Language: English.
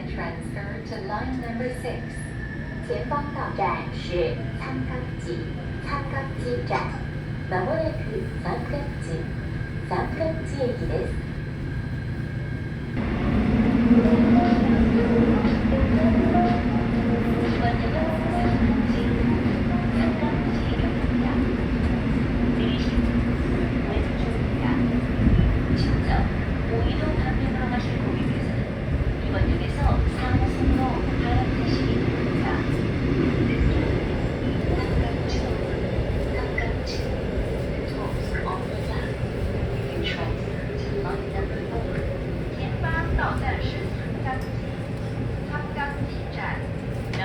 and transfer to line number six. 前方到站是参観寺参観寺站。まもなく参観寺参観寺駅です。